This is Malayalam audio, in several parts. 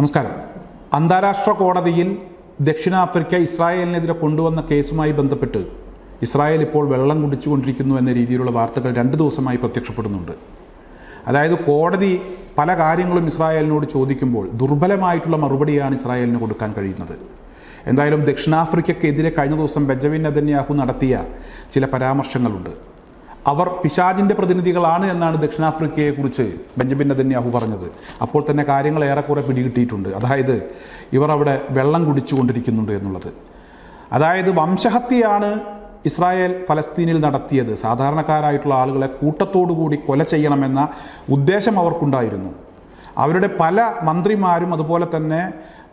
നമസ്കാരം. അന്താരാഷ്ട്ര കോടതിയിൽ ദക്ഷിണാഫ്രിക്ക ഇസ്രായേലിനെതിരെ കൊണ്ടുവന്ന കേസുമായി ബന്ധപ്പെട്ട് ഇസ്രായേൽ ഇപ്പോൾ വെള്ളം കുടിച്ചുകൊണ്ടിരിക്കുന്നു എന്ന രീതിയിലുള്ള വാർത്തകൾ രണ്ട് ദിവസമായി പ്രത്യക്ഷപ്പെടുന്നുണ്ട്. അതായത് കോടതി പല കാര്യങ്ങളും ഇസ്രായേലിനോട് ചോദിക്കുമ്പോൾ ദുർബലമായിട്ടുള്ള മറുപടിയാണ് ഇസ്രായേലിന് കൊടുക്കാൻ കഴിയുന്നത്. എന്തായാലും ദക്ഷിണാഫ്രിക്കയ്ക്കെതിരെ കഴിഞ്ഞ ദിവസം ബെഞ്ചമിൻ നെതന്യാഹു നടത്തിയ ചില പരാമർശങ്ങളുണ്ട്. അവർ പിശാജിന്റെ പ്രതിനിധികളാണ് എന്നാണ് ദക്ഷിണാഫ്രിക്കയെക്കുറിച്ച് ബെഞ്ചമിൻ നെതന്യാഹു പറഞ്ഞത്. അപ്പോൾ തന്നെ കാര്യങ്ങൾ ഏറെക്കുറെ പിടികിട്ടിയിട്ടുണ്ട്. അതായത് ഇവർ അവിടെ വെള്ളം കുടിച്ചുകൊണ്ടിരിക്കുന്നുണ്ട് എന്നുള്ളത്. അതായത് വംശഹത്യയാണ് ഇസ്രായേൽ ഫലസ്തീനിൽ നടത്തിയത്. സാധാരണക്കാരായിട്ടുള്ള ആളുകളെ കൂട്ടത്തോടുകൂടി കൊല ചെയ്യണമെന്ന ഉദ്ദേശം അവർക്കുണ്ടായിരുന്നു. അവരുടെ പല മന്ത്രിമാരും അതുപോലെ തന്നെ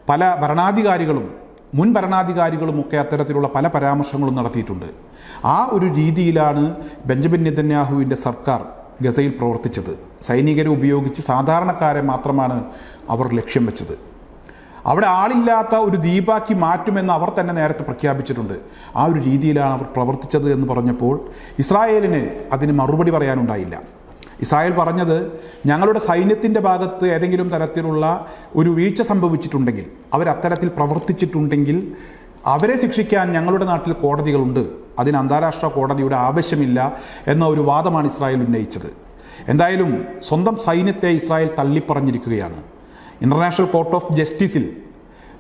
പല ഭരണാധികാരികളും മുൻ ഭരണാധികാരികളും ഒക്കെ അത്തരത്തിലുള്ള പല പരാമർശങ്ങളും നടത്തിയിട്ടുണ്ട്. ആ ഒരു രീതിയിലാണ് ബെഞ്ചമിൻ നെതന്യാഹുവിന്റെ സർക്കാർ ഗസയിൽ പ്രവർത്തിച്ചത്. സൈനികരെ ഉപയോഗിച്ച് സാധാരണക്കാരെ മാത്രമാണ് അവർ ലക്ഷ്യം വെച്ചത്. അവിടെ ആളില്ലാത്ത ഒരു ദ്വീപാക്കി മാറ്റുമെന്ന് അവർ തന്നെ നേരത്തെ പ്രഖ്യാപിച്ചിട്ടുണ്ട്. ആ ഒരു രീതിയിലാണ് അവർ പ്രവർത്തിച്ചത് എന്ന് പറഞ്ഞപ്പോൾ ഇസ്രായേലിന് അതിന് മറുപടി പറയാനുണ്ടായില്ല. ഇസ്രായേൽ പറഞ്ഞത് ഞങ്ങളുടെ സൈന്യത്തിന്റെ ഭാഗത്ത് ഏതെങ്കിലും തരത്തിലുള്ള ഒരു വീഴ്ച സംഭവിച്ചിട്ടുണ്ടെങ്കിൽ അവർ അത്തരത്തിൽ പ്രവർത്തിച്ചിട്ടുണ്ടെങ്കിൽ അവരെ ശിക്ഷിക്കാൻ ഞങ്ങളുടെ നാട്ടിൽ കോടതികളുണ്ട്. അതിന് അന്താരാഷ്ട്ര കോടതിയുടെ ആവശ്യമില്ല എന്ന ഒരു വാദമാണ് ഇസ്രായേൽ ഉന്നയിച്ചത്. എന്തായാലും സ്വന്തം സൈന്യത്തെ ഇസ്രായേൽ തള്ളിപ്പറഞ്ഞിരിക്കുകയാണ്. ഇന്റർനാഷണൽ കോർട്ട് ഓഫ് ജസ്റ്റിസിൽ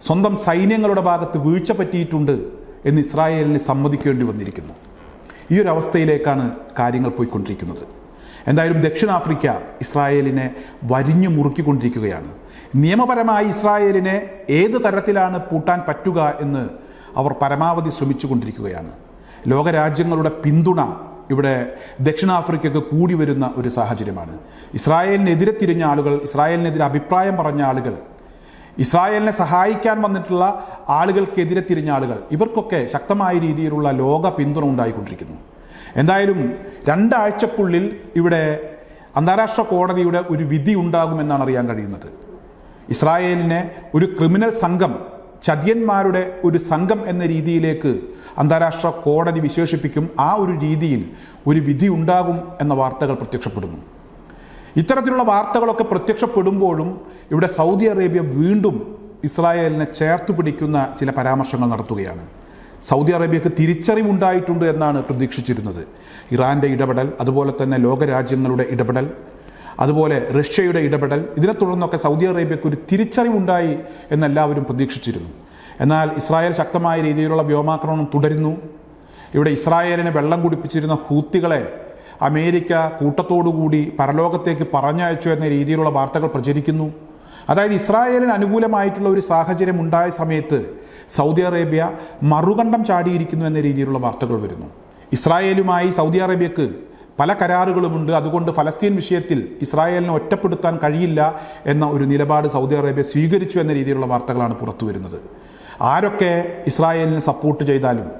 സ്വന്തം സൈന്യങ്ങളുടെ ഭാഗത്ത് വീഴ്ച പറ്റിയിട്ടുണ്ട് എന്ന് ഇസ്രായേലിന് സമ്മതിക്കേണ്ടി വന്നിരിക്കുന്നു. ഈ ഒരു അവസ്ഥയിലേക്കാണ് കാര്യങ്ങൾ പോയിക്കൊണ്ടിരിക്കുന്നത്. എന്തായാലും ദക്ഷിണാഫ്രിക്ക ഇസ്രായേലിനെ വരിഞ്ഞു മുറുക്കിക്കൊണ്ടിരിക്കുകയാണ്. നിയമപരമായി ഇസ്രായേലിനെ ഏത് തരത്തിലാണ് പൂട്ടാൻ പറ്റുക എന്ന് അവർ പരമാവധി ശ്രമിച്ചു കൊണ്ടിരിക്കുകയാണ് ലോകരാജ്യങ്ങളുടെ പിന്തുണ ഇവിടെ ദക്ഷിണാഫ്രിക്കയ്ക്ക് കൂടി വരുന്ന ഒരു സാഹചര്യമാണ്. ഇസ്രായേലിനെതിരെ തിരിഞ്ഞ ആളുകൾ ഇസ്രായേലിനെതിരെ അഭിപ്രായം പറഞ്ഞ ആളുകൾ ഇസ്രായേലിനെ സഹായിക്കാൻ വന്നിട്ടുള്ള ആളുകൾക്കെതിരെ തിരിഞ്ഞ ആളുകൾ ഇവർക്കൊക്കെ ശക്തമായ രീതിയിലുള്ള ലോക പിന്തുണ ഉണ്ടായിക്കൊണ്ടിരിക്കുന്നു. എന്തായാലും രണ്ടാഴ്ചക്കുള്ളിൽ ഇവിടെ അന്താരാഷ്ട്ര കോടതിയുടെ ഒരു വിധി ഉണ്ടാകുമെന്നാണ് അറിയാൻ കഴിയുന്നത്. ഇസ്രായേലിനെ ഒരു ക്രിമിനൽ സംഘം ചതിയന്മാരുടെ ഒരു സംഘം എന്ന രീതിയിലേക്ക് അന്താരാഷ്ട്ര കോടതി വിശേഷിപ്പിക്കും. ആ ഒരു രീതിയിൽ ഒരു വിധി ഉണ്ടാകും എന്ന വാർത്തകൾ പ്രത്യക്ഷപ്പെടുന്നു. ഇത്തരത്തിലുള്ള വാർത്തകളൊക്കെ പ്രത്യക്ഷപ്പെടുമ്പോഴും ഇവിടെ സൗദി അറേബ്യ വീണ്ടും ഇസ്രായേലിനെ ചേർത്ത് പിടിക്കുന്ന ചില പരാമർശങ്ങൾ നടത്തുകയാണ്. സൗദി അറേബ്യക്ക് തിരിച്ചറിവുണ്ടായിട്ടുണ്ട് എന്നാണ് പ്രതീക്ഷിച്ചിരുന്നത്. ഇറാന്റെ ഇടപെടൽ അതുപോലെ തന്നെ ലോകരാജ്യങ്ങളുടെ ഇടപെടൽ അതുപോലെ റഷ്യയുടെ ഇടപെടൽ ഇതിനെ തുടർന്നൊക്കെ സൗദി അറേബ്യക്ക് ഒരു തിരിച്ചറിവുണ്ടായി എന്നെല്ലാവരും പ്രതീക്ഷിച്ചിരുന്നു. എന്നാൽ ഇസ്രായേൽ ശക്തമായ രീതിയിലുള്ള വ്യോമാക്രമണം തുടരുന്നു. ഇവിടെ ഇസ്രായേലിനെ വെള്ളം കുടിപ്പിച്ചിരുന്ന ഹൂത്തികളെ അമേരിക്ക കൂട്ടത്തോടുകൂടി പരലോകത്തേക്ക് പറഞ്ഞയച്ചു എന്ന രീതിയിലുള്ള വാർത്തകൾ പ്രചരിക്കുന്നു. അതായത് ഇസ്രായേലിന് അനുകൂലമായിട്ടുള്ള ഒരു സാഹചര്യം ഉണ്ടായ സമയത്ത് സൗദി അറേബ്യ മറുകണ്ഠം ചാടിയിരിക്കുന്നു എന്ന രീതിയിലുള്ള വാർത്തകൾ വരുന്നു. ഇസ്രായേലുമായി സൗദി അറേബ്യക്ക് പല കരാറുകളുമുണ്ട്. അതുകൊണ്ട് ഫലസ്തീൻ വിഷയത്തിൽ ഇസ്രായേലിനെ ഒറ്റപ്പെടുത്താൻ കഴിയില്ല എന്ന ഒരു നിലപാട് സൗദി അറേബ്യ സ്വീകരിച്ചു എന്ന രീതിയിലുള്ള വാർത്തകളാണ് പുറത്തു വരുന്നത്. ആരൊക്കെ ഇസ്രായേലിനെ സപ്പോർട്ട് ചെയ്താലും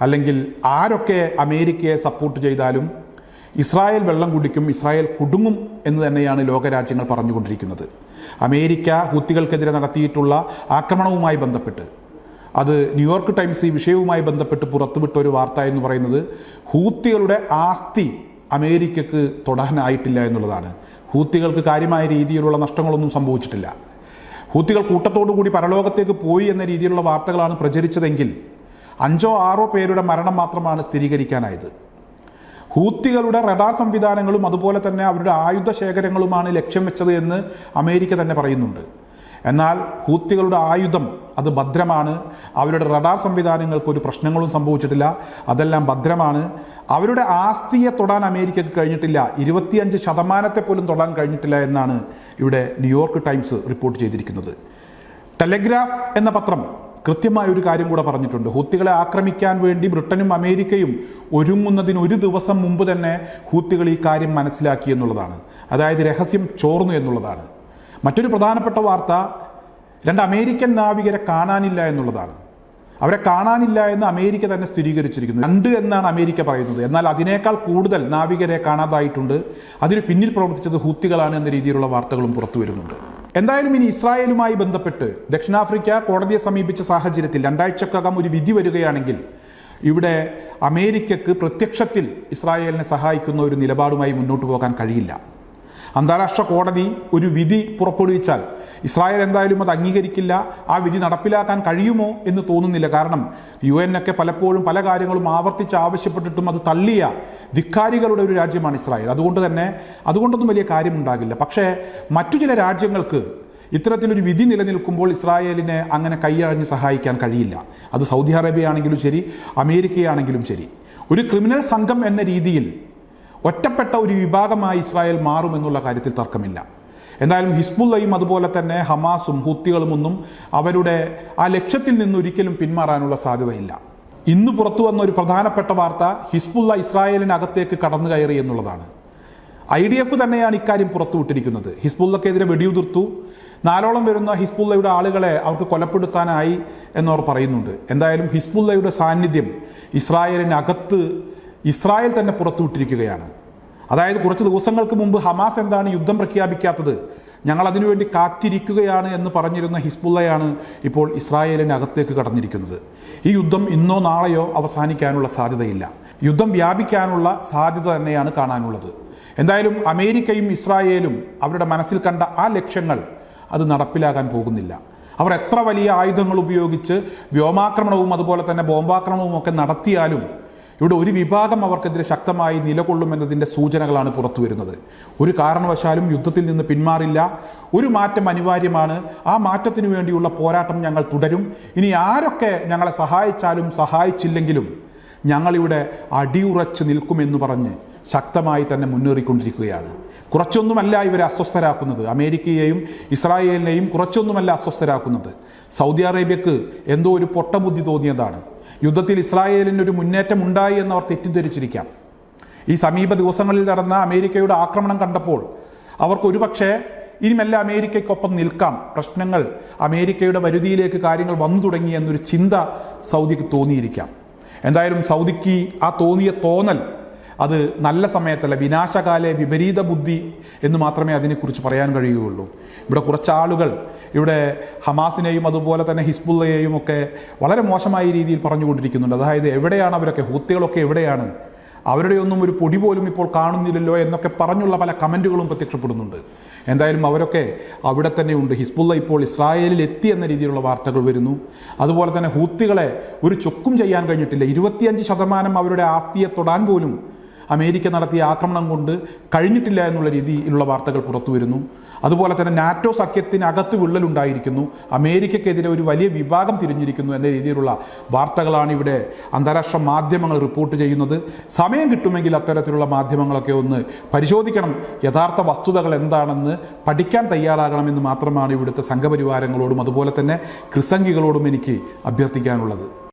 അല്ലെങ്കിൽ ആരൊക്കെ അമേരിക്കയെ സപ്പോർട്ട് ചെയ്താലും ഇസ്രായേൽ വെള്ളം കുടിക്കും ഇസ്രായേൽ കുടുങ്ങും എന്ന് തന്നെയാണ് ലോകരാജ്യങ്ങൾ പറഞ്ഞുകൊണ്ടിരിക്കുന്നത്. അമേരിക്ക ഹൂത്തികൾക്കെതിരെ നടത്തിയിട്ടുള്ള ആക്രമണവുമായി ബന്ധപ്പെട്ട്. അത് ന്യൂയോർക്ക് ടൈംസ് ഈ വിഷയവുമായി ബന്ധപ്പെട്ട് പുറത്തുവിട്ട ഒരു വാർത്ത എന്ന് പറയുന്നത് ഹൂത്തികളുടെ ആസ്തി അമേരിക്കക്ക് തൊടാനായിട്ടില്ല എന്നുള്ളതാണ്. ഹൂത്തികൾക്ക് കാര്യമായ രീതിയിലുള്ള നഷ്ടങ്ങളൊന്നും സംഭവിച്ചിട്ടില്ല. ഹൂത്തികൾ കൂട്ടത്തോടുകൂടി പരലോകത്തേക്ക് പോയി എന്ന രീതിയിലുള്ള വാർത്തകളാണ് പ്രചരിച്ചതെങ്കിൽ അഞ്ചോ ആറോ പേരുടെ മരണം മാത്രമാണ് സ്ഥിരീകരിക്കാനായത്. ഹൂത്തികളുടെ റഡാർ സംവിധാനങ്ങളും അതുപോലെ തന്നെ അവരുടെ ആയുധ ശേഖരങ്ങളുമാണ് ലക്ഷ്യം വെച്ചത് എന്ന് അമേരിക്ക തന്നെ പറയുന്നുണ്ട്. എന്നാൽ ഹൂത്തികളുടെ ആയുധം അത് ഭദ്രമാണ്. അവരുടെ റഡാർ സംവിധാനങ്ങൾക്ക് ഒരു പ്രശ്നങ്ങളും സംഭവിച്ചിട്ടില്ല. അതെല്ലാം ഭദ്രമാണ്. അവരുടെ ആസ്തിയെ തൊടാൻ അമേരിക്കക്ക് കഴിഞ്ഞിട്ടില്ല. ഇരുപത്തിയഞ്ച് ശതമാനത്തെ പോലും തൊടാൻ കഴിഞ്ഞിട്ടില്ല എന്നാണ് ഇവിടെ ന്യൂയോർക്ക് ടൈംസ് റിപ്പോർട്ട് ചെയ്തിരിക്കുന്നത്. ടെലഗ്രാഫ് എന്ന പത്രം കൃത്യമായ ഒരു കാര്യം കൂടെ പറഞ്ഞിട്ടുണ്ട്. ഹൂത്തികളെ ആക്രമിക്കാൻ വേണ്ടി ബ്രിട്ടനും അമേരിക്കയും ഒരുങ്ങുന്നതിന് ഒരു ദിവസം മുമ്പ് തന്നെ ഹൂത്തികൾ ഈ കാര്യം മനസ്സിലാക്കി എന്നുള്ളതാണ്. അതായത് രഹസ്യം ചോർന്നു എന്നുള്ളതാണ്. മറ്റൊരു പ്രധാനപ്പെട്ട വാർത്ത രണ്ട് അമേരിക്കൻ നാവികരെ കാണാനില്ല എന്നുള്ളതാണ്. അവരെ കാണാനില്ല എന്ന് അമേരിക്ക തന്നെ സ്ഥിരീകരിച്ചിരിക്കുന്നു. രണ്ട് എന്നാണ് അമേരിക്ക പറയുന്നത്. എന്നാൽ അതിനേക്കാൾ കൂടുതൽ നാവികരെ കാണാതായിട്ടുണ്ട്. അതിന് പിന്നിൽ പ്രവർത്തിച്ചത് ഹൂത്തികളാണ് എന്ന രീതിയിലുള്ള വാർത്തകളും പുറത്തു വരുന്നുണ്ട്. എന്തായാലും ഇനി ഇസ്രായേലുമായി ബന്ധപ്പെട്ട് ദക്ഷിണാഫ്രിക്ക കോടതിയെ സമീപിച്ച സാഹചര്യത്തിൽ രണ്ടാഴ്ചക്കകം ഒരു വിധി വരികയാണെങ്കിൽ ഇവിടെ അമേരിക്കക്ക് പ്രത്യക്ഷത്തിൽ ഇസ്രായേലിനെ സഹായിക്കുന്ന ഒരു നിലപാടുമായി മുന്നോട്ട് പോകാൻ കഴിയില്ല. അന്താരാഷ്ട്ര കോടതി ഒരു വിധി പുറപ്പെടുവിച്ചാൽ ഇസ്രായേൽ എന്തായാലും അത് അംഗീകരിക്കില്ല. ആ വിധി നടപ്പിലാക്കാൻ കഴിയുമോ എന്ന് തോന്നുന്നില്ല. കാരണം യു എൻ ഒക്കെ പലപ്പോഴും പല കാര്യങ്ങളും ആവർത്തിച്ച് ആവശ്യപ്പെട്ടിട്ടും അത് തള്ളിയ ധിക്കാരികളുടെ ഒരു രാജ്യമാണ് ഇസ്രായേൽ. അതുകൊണ്ട് തന്നെ അതുകൊണ്ടൊന്നും വലിയ കാര്യമുണ്ടാകില്ല. പക്ഷേ മറ്റു ചില രാജ്യങ്ങൾക്ക് ഇത്തരത്തിലൊരു വിധി നിലനിൽക്കുമ്പോൾ ഇസ്രായേലിനെ അങ്ങനെ കൈയഴഞ്ഞ് സഹായിക്കാൻ കഴിയില്ല. അത് സൗദി അറേബ്യ ആണെങ്കിലും ശരി അമേരിക്കയാണെങ്കിലും ശരി. ഒരു ക്രിമിനൽ സംഘം എന്ന രീതിയിൽ ഒറ്റപ്പെട്ട ഒരു വിഭാഗമായി ഇസ്രായേൽ മാറുമെന്നുള്ള കാര്യത്തിൽ തർക്കമില്ല. എന്തായാലും ഹിസ്ബുള്ളയും അതുപോലെ തന്നെ ഹമാസും ഹൂത്തികളുമൊന്നും അവരുടെ ആ ലക്ഷ്യത്തിൽ നിന്ന് ഒരിക്കലും പിന്മാറാനുള്ള സാധ്യതയില്ല. ഇന്ന് പുറത്തു വന്ന ഒരു പ്രധാനപ്പെട്ട വാർത്ത ഹിസ്ബുള്ള ഇസ്രായേലിനകത്തേക്ക് കടന്നു കയറി എന്നുള്ളതാണ്. ഐ ഡി എഫ് തന്നെയാണ് ഇക്കാര്യം പുറത്തുവിട്ടിരിക്കുന്നത്. ഹിസ്ബുള്ളക്കെതിരെ വെടിയുതിർത്തു. നാലോളം വരുന്ന ഹിസ്ബുള്ളയുടെ ആളുകളെ അവർക്ക് കൊലപ്പെടുത്താനായി എന്നവർ പറയുന്നുണ്ട്. എന്തായാലും ഹിസ്ബുള്ളയുടെ സാന്നിധ്യം ഇസ്രായേലിനകത്ത് ഇസ്രായേൽ തന്നെ പുറത്തുവിട്ടിരിക്കുകയാണ്. അതായത് കുറച്ച് ദിവസങ്ങൾക്ക് മുമ്പ് ഹമാസ് എന്താണ് യുദ്ധം പ്രഖ്യാപിക്കാത്തത്? ഞങ്ങൾ അതിനുവേണ്ടി കാത്തിരിക്കുകയാണ് എന്ന് പറഞ്ഞിരുന്ന ഹിസ്ബുള്ളയാണ് ഇപ്പോൾ ഇസ്രായേലിന് അകത്തേക്ക് കടന്നിരിക്കുന്നത്. ഈ യുദ്ധം ഇന്നോ നാളെയോ അവസാനിക്കാനുള്ള സാധ്യതയില്ല. യുദ്ധം വ്യാപിക്കാനുള്ള സാധ്യത തന്നെയാണ് കാണാനുള്ളത്. എന്തായാലും അമേരിക്കയും ഇസ്രായേലും അവരുടെ മനസ്സിൽ കണ്ട ആ ലക്ഷ്യങ്ങൾ അത് നടപ്പിലാകാൻ പോകുന്നില്ല. അവർ എത്ര വലിയ ആയുധങ്ങൾ ഉപയോഗിച്ച് വ്യോമാക്രമണവും അതുപോലെ തന്നെ ബോംബാക്രമണവും ഒക്കെ നടത്തിയാലും ഇവിടെ ഒരു വിഭാഗം അവർക്കെതിരെ ശക്തമായി നിലകൊള്ളുമെന്നതിന്റെ സൂചനകളാണ് പുറത്തു വരുന്നത്. ഒരു കാരണവശാലും യുദ്ധത്തിൽ നിന്ന് പിന്മാറില്ല. ഒരു മാറ്റം അനിവാര്യമാണ്. ആ മാറ്റത്തിനു വേണ്ടിയുള്ള പോരാട്ടം ഞങ്ങൾ തുടരും. ഇനി ആരൊക്കെ ഞങ്ങളെ സഹായിച്ചാലും സഹായിച്ചില്ലെങ്കിലും ഞങ്ങളിവിടെ അടിയുറച്ച് നിൽക്കുമെന്ന് പറഞ്ഞ് ശക്തമായി തന്നെ മുന്നേറിക്കൊണ്ടിരിക്കുകയാണ്. കുറച്ചൊന്നുമല്ല ഇവരെ അസ്വസ്ഥരാക്കുന്നത്. അമേരിക്കയെയും ഇസ്രായേലിനെയും കുറച്ചൊന്നുമല്ല അസ്വസ്ഥരാക്കുന്നത്. സൗദി അറേബ്യക്ക് എന്തോ ഒരു പൊട്ടബുദ്ധി തോന്നിയതാണ്. യുദ്ധത്തിൽ ഇസ്രായേലിന് ഒരു മുന്നേറ്റം ഉണ്ടായി എന്ന് അവർ തെറ്റിദ്ധരിച്ചിരിക്കാം. ഈ സമീപ ദിവസങ്ങളിൽ നടന്ന അമേരിക്കയുടെ ആക്രമണം കണ്ടപ്പോൾ അവർക്ക് ഒരുപക്ഷെ ഇനിമെല്ലാം അമേരിക്കയ്ക്കൊപ്പം നിൽക്കാം. പ്രശ്നങ്ങൾ അമേരിക്കയുടെ വരുതിയിലേക്ക് കാര്യങ്ങൾ വന്നു തുടങ്ങി എന്നൊരു ചിന്ത സൗദിക്ക് തോന്നിയിരിക്കാം. എന്തായാലും സൗദിക്ക് ആ തോന്നിയ തോന്നൽ അത് നല്ല സമയത്തല്ല വിനാശകാലെ വിപരീത ബുദ്ധി എന്ന് മാത്രമേ അതിനെക്കുറിച്ച് പറയാൻ കഴിയുകയുള്ളൂ. ഇവിടെ കുറച്ചാളുകൾ ഇവിടെ ഹമാസിനെയും അതുപോലെ തന്നെ ഹിസ്ബുള്ളയെയും ഒക്കെ വളരെ മോശമായ രീതിയിൽ പറഞ്ഞുകൊണ്ടിരിക്കുന്നുണ്ട്. അതായത് എവിടെയാണ് അവരൊക്കെ ഹൂത്തികളൊക്കെ എവിടെയാണ്? അവരുടെ ഒന്നും ഒരു പൊടി പോലും ഇപ്പോൾ കാണുന്നില്ലല്ലോ എന്നൊക്കെ പറഞ്ഞുള്ള പല കമന്റുകളും പ്രത്യക്ഷപ്പെടുന്നുണ്ട്. എന്തായാലും അവരൊക്കെ അവിടെ തന്നെ ഉണ്ട്. ഹിസ്ബുള്ള ഇപ്പോൾ ഇസ്രായേലിൽ എത്തി എന്ന രീതിയിലുള്ള വാർത്തകൾ വരുന്നു. അതുപോലെ തന്നെ ഹൂത്തികളെ ഒരു ചൊക്കും ചെയ്യാൻ കഴിഞ്ഞിട്ടില്ല. ഇരുപത്തിയഞ്ച് ശതമാനം അവരുടെ ആസ്തിയെ തൊടാൻ പോലും അമേരിക്ക നടത്തിയ ആക്രമണം കൊണ്ട് കഴിഞ്ഞിട്ടില്ല എന്നുള്ള രീതിയിലുള്ള വാർത്തകൾ പുറത്തു വരുന്നു. അതുപോലെ തന്നെ നാറ്റോ സഖ്യത്തിനകത്ത് വിള്ളലുണ്ടായിരിക്കുന്നു. അമേരിക്കക്കെതിരെ ഒരു വലിയ വിഭാഗം തിരിഞ്ഞിരിക്കുന്നു എന്ന രീതിയിലുള്ള വാർത്തകളാണ് ഇവിടെ അന്താരാഷ്ട്ര മാധ്യമങ്ങൾ റിപ്പോർട്ട് ചെയ്യുന്നത്. സമയം കിട്ടുമെങ്കിൽ അത്തരത്തിലുള്ള മാധ്യമങ്ങളൊക്കെ ഒന്ന് പരിശോധിക്കണം. യഥാർത്ഥ വസ്തുതകൾ എന്താണെന്ന് പഠിക്കാൻ തയ്യാറാകണമെന്ന് മാത്രമാണ് ഇവിടുത്തെ സംഘപരിവാരങ്ങളോടും അതുപോലെ തന്നെ ക്രിസംഗികളോടും എനിക്ക് അഭ്യർത്ഥിക്കാനുള്ളത്.